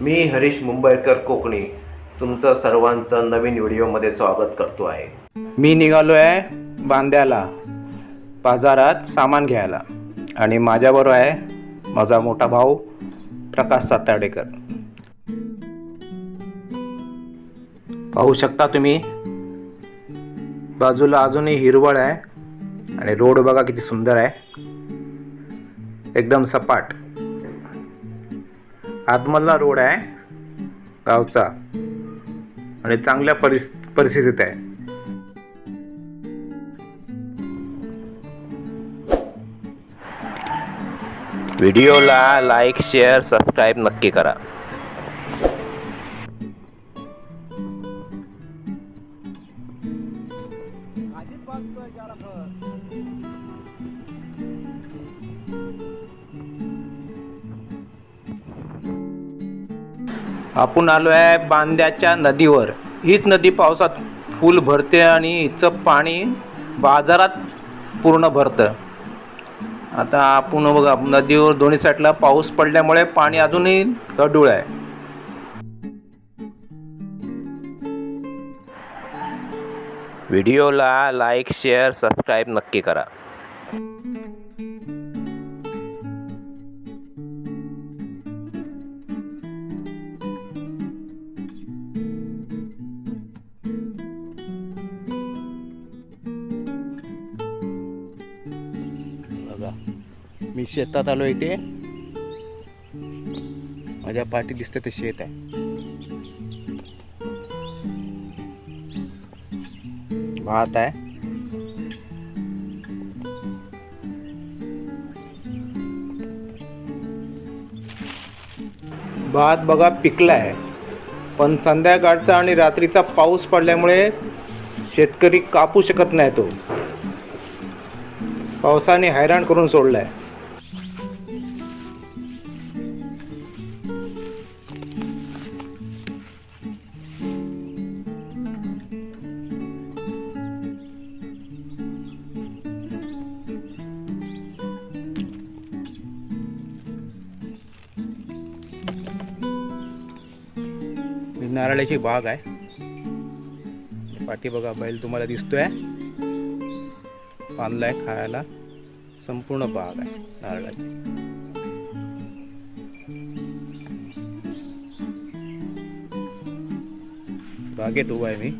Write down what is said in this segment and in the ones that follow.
मी हरीश मुंबईकर कोकणी तुमचं सर्वांचं नवीन व्हिडिओमध्ये स्वागत करतो आहे. मी निघालो आहे बांद्याला बाजारात सामान घ्यायला. आणि माझ्याबरोबर आहे माझा मोठा भाऊ प्रकाश साताडेकर पाहू शकता तुम्ही बाजूला अजूनही हिरवळ आहे आणि रोड बघा किती सुंदर आहे. एकदम सपाट. आदमल्ला रोड आहे. गावचा. आणि चांगल्या परिस परिस्थितीत आहे. व्हिडिओला लाईक शेअर सबस्क्राईब नक्की करा. आपण आलो आहे बांद्याच्या नदीवर. हीच नदी पावसात फुल भरते आणि हिचं पाणी बाजारात पूर्ण भरतं. आता आपण बघा नदीवर दोन्ही साईडला पाऊस पडल्यामुळे पाणी अजूनही गडूळ आहे. व्हिडिओला लाईक शेअर सबस्क्राईब नक्की करा. मी शेतात आलो इथे. माझ्या पाठी दिसते ते शेत आहे. भात आहे. भात बघा पिकला आहे पण संध्याकाळचा आणि रात्रीचा पाऊस पडल्यामुळे शेतकरी कापू शकत नाही तो. पावसाने हैराण करून सोडलाय. आहे नारळाची बाग आहे. पाठी बघा बैल तुम्हाला दिसतोय. बांधलाय खायला. संपूर्ण बाग आहे नारळाची. बागेत उभा आहे मी.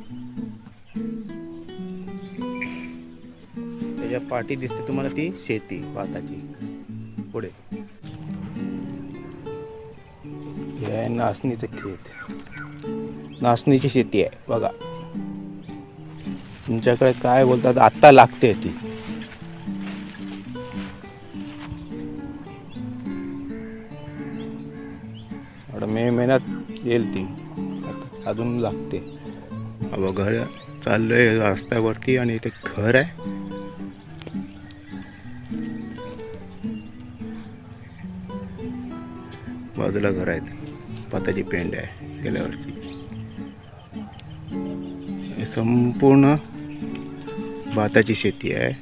त्याच्या पाठी दिसते तुम्हाला ती शेती भाताची. पुढे. हे नाचणीचं खेत. नाचणीची शेती आहे बघा. तुमच्याकडे काय बोलतात आत्ता लागते ती. मे महिन्यात येईल ती. अजून लागते. अब घर चाललोय रस्त्यावरती आणि इथे घर आहे. बाजूला घर आहेत पाताची पेंड आहे गेल्या वर्षी हे संपूर्ण भाताची शेती आहे.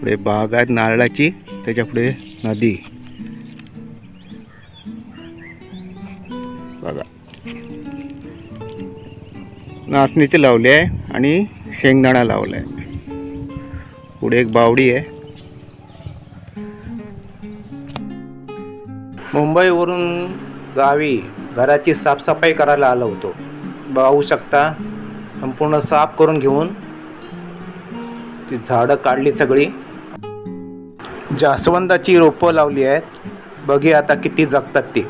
पुढे बाग आहेत नारळाची त्याच्या पुढे नदी. बघा. नाचणीचे लावले आहे आणि शेंगदाणा लावला आहे पुढे एक बावडी आहे. मुंबईवरून गावी घराची साफसफाई करायला आलो होतो. पाहू शकता संपूर्ण साफ करून घेऊन ती झाडं काढली सगळी. जास्वंदाची रोपं लावली आहेत. बघी आता किती जगतात ती.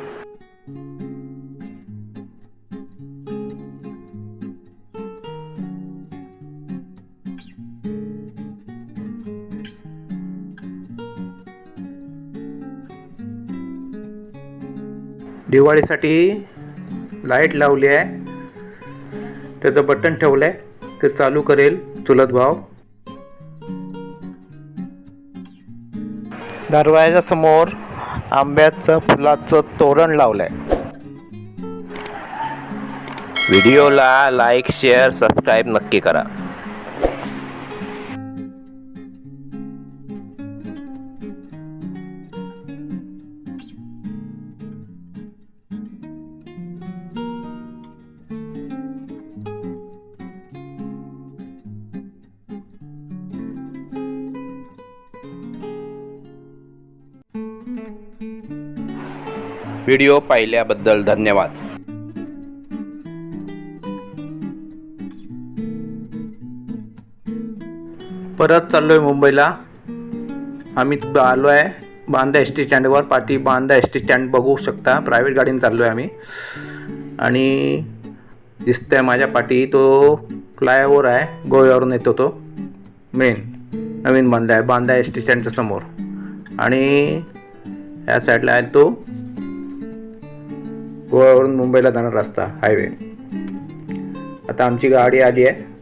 दिवाळीसाठी लाइट लावली आहे. त्याचं बटन ठेवलं आहे ते चालू करेल चुलत भाव दरवाजा समोर आंब्याचं फुलाचं तोरण लावलंय. व्हिडिओला लाईक शेअर सबस्क्राईब नक्की करा. व्हिडिओ पाहिल्याबद्दल धन्यवाद. परत चाललो आहे मुंबईला. आम्ही आलो आहे बांदा एस टी स्टँडवर. पाठी बांदा एस टी स्टँड बघू शकता. प्रायव्हेट गाडीने चाललो आहे आम्ही. आणि दिसतंय माझ्या पाठी तो फ्लायओव्हर आहे. गोव्यावरून येतो तो. मेन नवीन बांधा आहे. बांदा एस टी स्टँडच्या समोर. आणि या साईडला आहे तो. गोव्यावरून मुंबईला जाणार रस्ता हायवे. आता आमची गाडी आली आहे.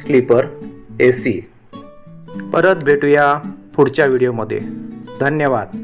स्लीपर ए सी परत भेटूया पुढच्या व्हिडिओमध्ये. धन्यवाद.